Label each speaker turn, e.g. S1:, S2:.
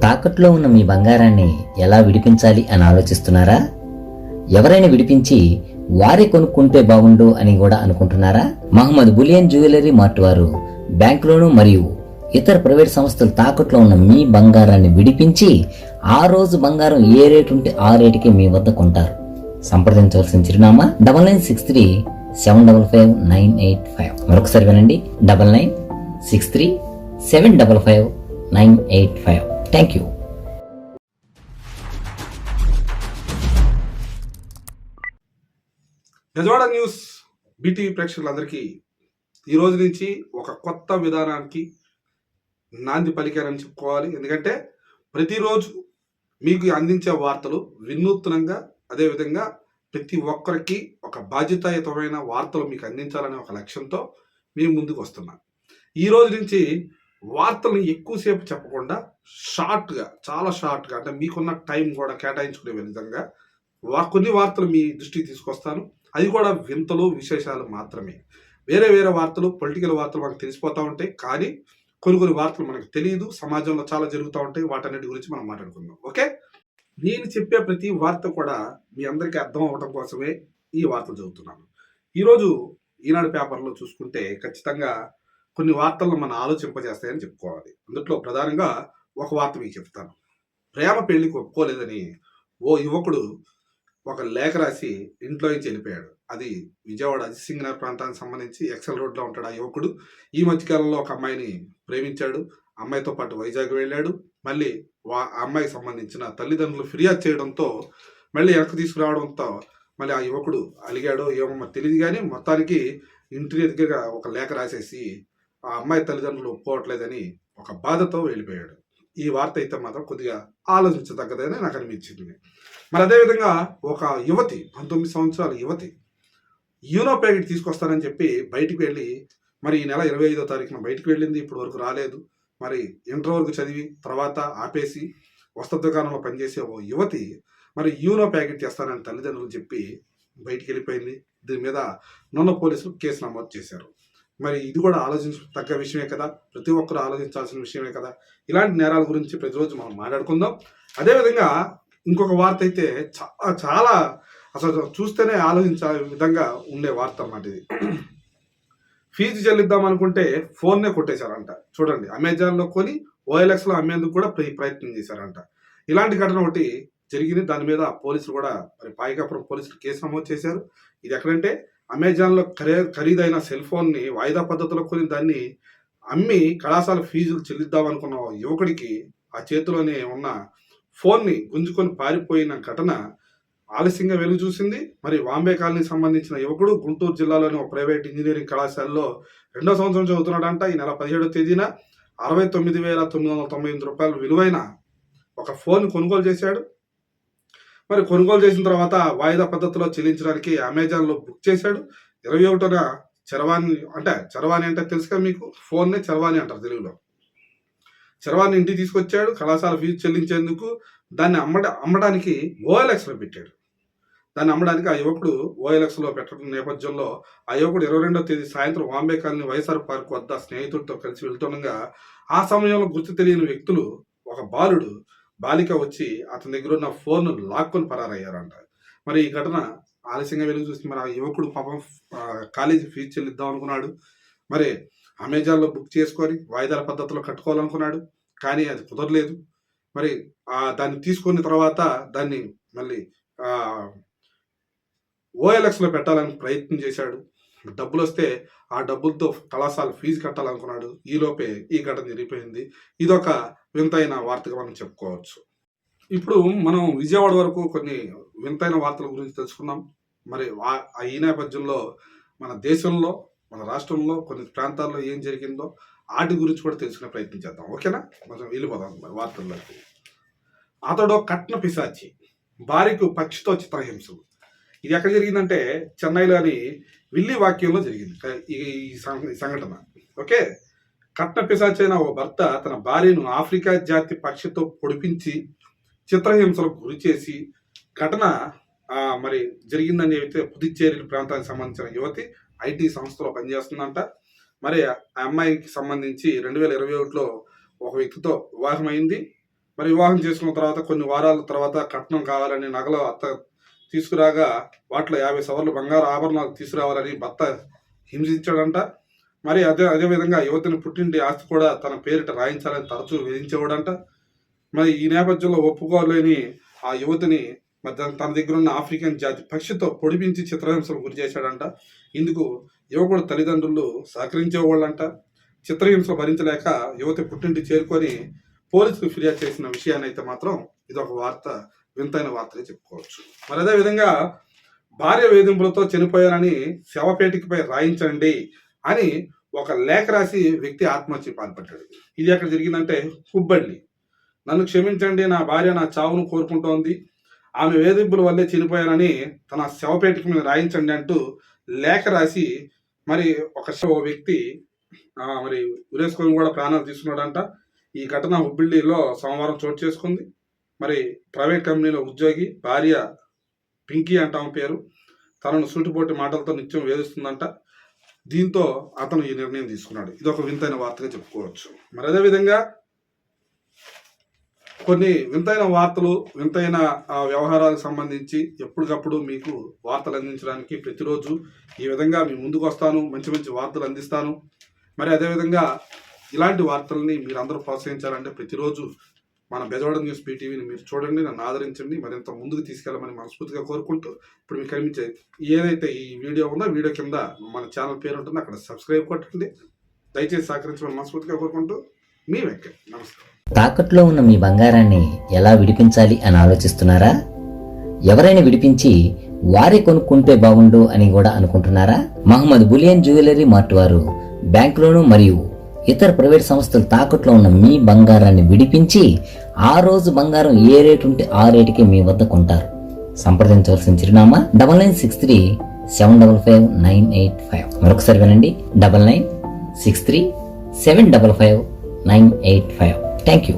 S1: తాకట్లో ఉన్న మీ బంగారాన్ని ఎలా విడిపించాలి అని ఆలోచిస్తున్నారా? ఎవరైనా విడిపించి వారే కొనుక్కుంటే బాగుండు అని కూడా అనుకుంటున్నారా? మహమ్మద్ బులియన్ జ్యువెలరీ మార్ట్ వారు బ్యాంకులోను మరియు ఇతర ప్రైవేట్ సంస్థలు తాకట్లో ఉన్న మీ బంగారాన్ని విడిపించి ఆ రోజు బంగారం ఏ రేటు ఉంటే ఆ రేటుకి మీ వద్ద కొంటారు. సంప్రదించవలసిన చిరునామా double nine six three seven double five nine eight five. మరొకసారి వినండి. Double nine six three seven double five nine eight five. Thank you
S2: Bejawada news BTV ప్రేక్షకులందరికీ ఈ రోజు నుంచి ఒక కొత్త విధానానికి నాంది పలికారని చెప్పుకోవాలి. ఎందుకంటే ప్రతిరోజు మీకు అందించే వార్తలు వినూత్నంగా అదేవిధంగా ప్రతి ఒక్కరికి ఒక బాధ్యతాయుతమైన వార్తలు మీకు అందించాలనే ఒక లక్ష్యంతో మేము ముందుకు వస్తున్నాం. ఈ రోజు నుంచి వార్తలను ఎక్కువసేపు చెప్పకుండా షార్ట్గా చాలా షార్ట్గా అంటే మీకున్న టైం కూడా కేటాయించుకునే విధంగా వా- కొన్ని వార్తలు మీ దృష్టికి తీసుకొస్తాను. అది కూడా వింతలు విశేషాలు మాత్రమే. వేరే వేరే వార్తలు పొలిటికల్ వార్తలు మనకు తెలిసిపోతూ ఉంటాయి. కానీ కొన్ని కొన్ని వార్తలు మనకు తెలియదు. సమాజంలో చాలా జరుగుతూ ఉంటాయి. వాటన్నిటి గురించి మనం మాట్లాడుకుందాం. ఓకే? నేను చెప్పే ప్రతి వార్త కూడా మీ అందరికీ అర్థం అవడం కోసమే ఈ వార్తలు చదువుతున్నాను. ఈరోజు ఈనాడు పేపర్లో చూసుకుంటే ఖచ్చితంగా కొన్ని వార్తలను మన ఆలోచింపజేస్తాయని చెప్పుకోవాలి. అందులో ప్రధానంగా ఒక వార్త మీకు చెప్తాను. ప్రేమ పెళ్ళికి ఒప్పుకోలేదని ఓ యువకుడు ఒక లేఖ రాసి ఇంట్లో నుంచి వెళ్ళిపోయాడు. అది విజయవాడ అజిత్ నగర్ ప్రాంతానికి సంబంధించి ఎక్సెల్ రోడ్లో ఉంటాడు ఆ యువకుడు. ఈ మధ్యకాలంలో ఒక అమ్మాయిని ప్రేమించాడు. అమ్మాయితో పాటు వైజాగ్ వెళ్ళాడు. మళ్ళీ వా అమ్మాయికి సంబంధించిన తల్లిదండ్రులు ఫిర్యాదు చేయడంతో మళ్ళీ వెనక్కి తీసుకురావడంతో మళ్ళీ ఆ యువకుడు అలిగాడో ఏమో తెలియదు కానీ మొత్తానికి ఇంటి దగ్గర ఒక లేఖ రాసేసి ఆ అమ్మాయి తల్లిదండ్రులు ఒప్పుకోవట్లేదని ఒక బాధతో వెళ్ళిపోయాడు. ఈ వార్త అయితే మాత్రం కొద్దిగా ఆలోచించదగ్గదని నాకు అనిపించింది. మరి అదేవిధంగా ఒక యువతి పంతొమ్మిది సంవత్సరాల యువతి యూనో ప్యాకెట్ తీసుకొస్తానని చెప్పి బయటికి వెళ్ళి మరి ఈ నెల ఇరవై ఐదో తారీఖున బయటికి వెళ్ళింది ఇప్పటి వరకు రాలేదు. మరి ఇంటర్ వరకు చదివి తర్వాత ఆపేసి వస్త్ర దుకాణంలో పనిచేసే ఓ యువతి మరి యూనో ప్యాకెట్ చేస్తానని తల్లిదండ్రులు చెప్పి బయటికి వెళ్ళిపోయింది. దీని మీద నున్న పోలీసులు కేసు నమోదు చేశారు. మరి ఇది కూడా ఆలోచించ తగ్గ విషయమే కదా. ప్రతి ఒక్కరు ఆలోచించాల్సిన విషయమే కదా. ఇలాంటి నేరాల గురించి ప్రతిరోజు మనం మాట్లాడుకుందాం. అదేవిధంగా ఇంకొక వార్త అయితే చాలా చాలా అసలు చూస్తేనే ఆలోచించే విధంగా ఉండే వార్త అన్నమాట ఇది. ఫీజు చెల్లిద్దాం అనుకుంటే ఫోన్నే కొట్టేశారంట. చూడండి అమెజాన్లో కొని ఓఎల్ఎక్స్లో అమ్మేందుకు కూడా ప్రయత్నం చేశారంట. ఇలాంటి ఘటన ఒకటి జరిగింది. దాని మీద పోలీసులు కూడా మరి పాయికాపురం పోలీసులు కేసు నమోదు చేశారు. ఇది ఎక్కడంటే అమెజాన్లో ఖరీ ఖరీదైన సెల్ ఫోన్ని వాయిదా పద్ధతిలో కొని దాన్ని అమ్మి కళాశాల ఫీజులు చెల్లిద్దామనుకున్న యువకుడికి ఆ చేతిలోనే ఉన్న ఫోన్ని గుంజుకొని పారిపోయిన ఘటన ఆలస్యంగా వెలుగు చూసింది. మరి వాంబే కాలనీకి సంబంధించిన యువకుడు గుంటూరు జిల్లాలోని ఒక ప్రైవేట్ ఇంజనీరింగ్ కళాశాలలో రెండో సంవత్సరం చదువుతున్నాడంట. ఈ నెల పదిహేడో తేదీన అరవై తొమ్మిది వేల తొమ్మిది వందల తొంభై ఎనిమిది రూపాయలు విలువైన ఒక ఫోన్ కొనుగోలు చేశాడు. మరి కొనుగోలు చేసిన తర్వాత వాయిదా పద్ధతిలో చెల్లించడానికి అమెజాన్లో బుక్ చేశాడు. ఇరవై ఒకటిన చరవాణి అంటే చరవాణి అంటే తెలుసుగా మీకు? ఫోన్నే చరవాణి అంటారు తెలుగులో. చరవాణి ఇంటికి తీసుకొచ్చాడు. కళాశాల ఫీజు చెల్లించేందుకు దాన్ని అమ్మడ అమ్మడానికి ఓఎల్ఎక్స్లో పెట్టాడు. దాన్ని అమ్మడానికి ఆ యువకుడు ఓఎల్ఎక్స్లో పెట్టడం నేపథ్యంలో ఆ యువకుడు ఇరవై రెండవ తేదీ సాయంత్రం వాంబే కాలనీ వైఎస్ఆర్ పార్క్ వద్ద స్నేహితుడితో కలిసి వెళ్తుండగా ఆ సమయంలో గుర్తు తెలియని వ్యక్తులు ఒక బాలుడు బాలిక వచ్చి అతని దగ్గర ఉన్న ఫోన్ లాక్కొని పరారయ్యారంట. మరి ఈ ఘటన ఆలస్యంగా వెలుగు చూసి మరి ఆ యువకుడు పాపం కాలేజీ ఫీజు చెల్లిద్దాం అనుకున్నాడు. మరి అమెజాన్లో బుక్ చేసుకొని వాయిదాల పద్ధతిలో కట్టుకోవాలనుకున్నాడు. కానీ అది కుదరలేదు. మరి ఆ దాన్ని తీసుకున్న తర్వాత దాన్ని మళ్ళీ ఓఎల్ఎక్స్లో పెట్టాలని ప్రయత్నం చేశాడు. డబ్బులు వస్తే ఆ డబ్బులతో కళాశాల ఫీజు కట్టాలనుకున్నాడు. ఈలోపే ఈ ఘటన జరిగిపోయింది. ఇదొక వింతైన వార్తగా మనం చెప్పుకోవచ్చు. ఇప్పుడు మనం విజయవాడ వరకు కొన్ని వింతైన వార్తల గురించి తెలుసుకున్నాం మరి వా- ఆ ఈ నేపథ్యంలో మన దేశంలో మన రాష్ట్రంలో కొన్ని ప్రాంతాల్లో ఏం జరిగిందో వాటి గురించి కూడా తెలుసుకునే ప్రయత్నం చేద్దాం. ఓకేనా? కొంచెం వెళ్ళిపోదాం మరి వార్తల్లోకి. అతడు కట్న పిశాచి భార్యకు పక్షితో చిత్రహింసలు ఇది ఎక్కడ జరిగిందంటే చెన్నైలోని విల్లి వాక్యంలో జరిగింది. ఈ ఈ సంఘటన. ఓకే? కట్న పిశాచైన ఓ భర్త తన భార్యను ఆఫ్రికా జాతి పక్షితో పొడిపించి చిత్రహింసలకు గురి చేసి ఘటన మరి జరిగిందని అయితే పుదుచ్చేరి ప్రాంతానికి సంబంధించిన యువతి ఐటీ సంస్థలో పనిచేస్తుందంట. మరి ఆ అమ్మాయికి సంబంధించి రెండు వేల ఇరవై ఒకటిలో ఒక వ్యక్తితో వివాహమైంది. మరి వివాహం చేసుకున్న తర్వాత కొన్ని వారాల తర్వాత కట్నం కావాలని నగలు అత్త తీసుకురాగా వాటిలో యాభై సవర్లు బంగారు ఆభరణాలు తీసుకురావాలని భర్త హింసించాడంట. మరి అదే అదేవిధంగా యువతిని పుట్టింటి ఆస్తి కూడా తన పేరిట రాయించాలని తరచూ వేధించేవాడంట. మరి ఈ నేపథ్యంలో ఒప్పుకోలేని ఆ యువతిని మరి తన- దగ్గర ఉన్న ఆఫ్రికన్ జాతి పక్షితో పొడిపించి చిత్రహింసలు గురి చేశాడంట. ఇందుకు యువకుడు తల్లిదండ్రులు సహకరించేవాళ్ళంట. చిత్రహింసలు భరించలేక యువతి పుట్టింటి చేరుకొని పోలీసులు ఫిర్యాదు చేసిన విషయాన్ని అయితే మాత్రం ఇది ఒక వార్త వింతైన వార్తగా చెప్పుకోవచ్చు. మరి అదే విధంగా భార్య వేధింపులతో చనిపోయారని శవపేటికపై రాయించండి అని ఒక లేఖ రాసి వ్యక్తి ఆత్మహత్య పాల్పడ్డాడు. ఇది ఎక్కడ జరిగిందంటే హుబ్బళ్ళి. నన్ను క్షమించండి నా భార్య నా చావును కోరుకుంటోంది. ఆమె వేధింపుల వల్లే చనిపోయానని తన శవపేటిక మీద రాయించండి అంటూ లేఖ రాసి మరి ఒక శవ వ్యక్తి మరి ఉరేసుకొని కూడా ప్రాణాలు తీసుకున్నాడంట. ఈ ఘటన హుబ్బిళ్ళిలో సోమవారం చోటు చేసుకుంది. మరి ప్రైవేట్ కంపెనీలో ఉద్యోగి భార్య పింకీ అంటాం పేరు. తనను సూటిపోటి మాటలతో నిత్యం వేధిస్తుందంట. దీంతో అతను ఈ నిర్ణయం తీసుకున్నాడు. ఇది ఒక వింతైన వార్తగా చెప్పుకోవచ్చు. మరి అదేవిధంగా కొన్ని వింతైన వార్తలు వింతైన ఆ, వ్యవహారాలకు సంబంధించి ఎప్పటికప్పుడు మీకు వార్తలు అందించడానికి ప్రతిరోజు ఈ విధంగా మీ ముందుకు వస్తాను. మంచి మంచి వార్తలు అందిస్తాను. మరి అదేవిధంగా ఇలాంటి వార్తల్ని మీరు అందరూ ప్రోత్సహించాలంటే ప్రతిరోజు మన బెజవాడ న్యూస్ పీటీవీని మీరు చూడండి నన్ను ఆదరించండి మరింత ముందుకు తీసుకెళ్ళమని మనస్ఫూర్తిగా కోరుకుంటూ ఇప్పుడు మీకు కనిపించే ఏదైతే ఈ వీడియో ఉందో వీడియో కింద మన ఛానల్ పేరు ఉంటుందో అక్కడ సబ్స్క్రైబ్ కొట్టండి. దయచేసి సహకరించమని మనస్ఫూర్తిగా కోరుకుంటూ మీ వెంకట్. నమస్కారం.
S1: తాకట్లో ఉన్న మీ బంగారాన్ని ఎలా విడిపించాలి అని ఆలోచిస్తున్నారా? ఎవరైనా విడిపించి వారే కొనుక్కుంటే బాగుండు అని కూడా అనుకుంటున్నారా? మహమ్మద్ బులియన్ జ్యువెలరీ మార్ట్ వారు బ్యాంకులోను మరియు ఇతర ప్రైవేట్ సంస్థలు తాకట్లో ఉన్న మీ బంగారాన్ని విడిపించి ఆ రోజు బంగారం ఏ రేటు ఉంటే ఆ రేటుకి మీ వద్ద కొంటారు. సంప్రదించవలసిన చిరునామా double nine six three seven double five nine eight five. మరొకసారి వినండి double nine six three seven double five nine eight five. Thank you.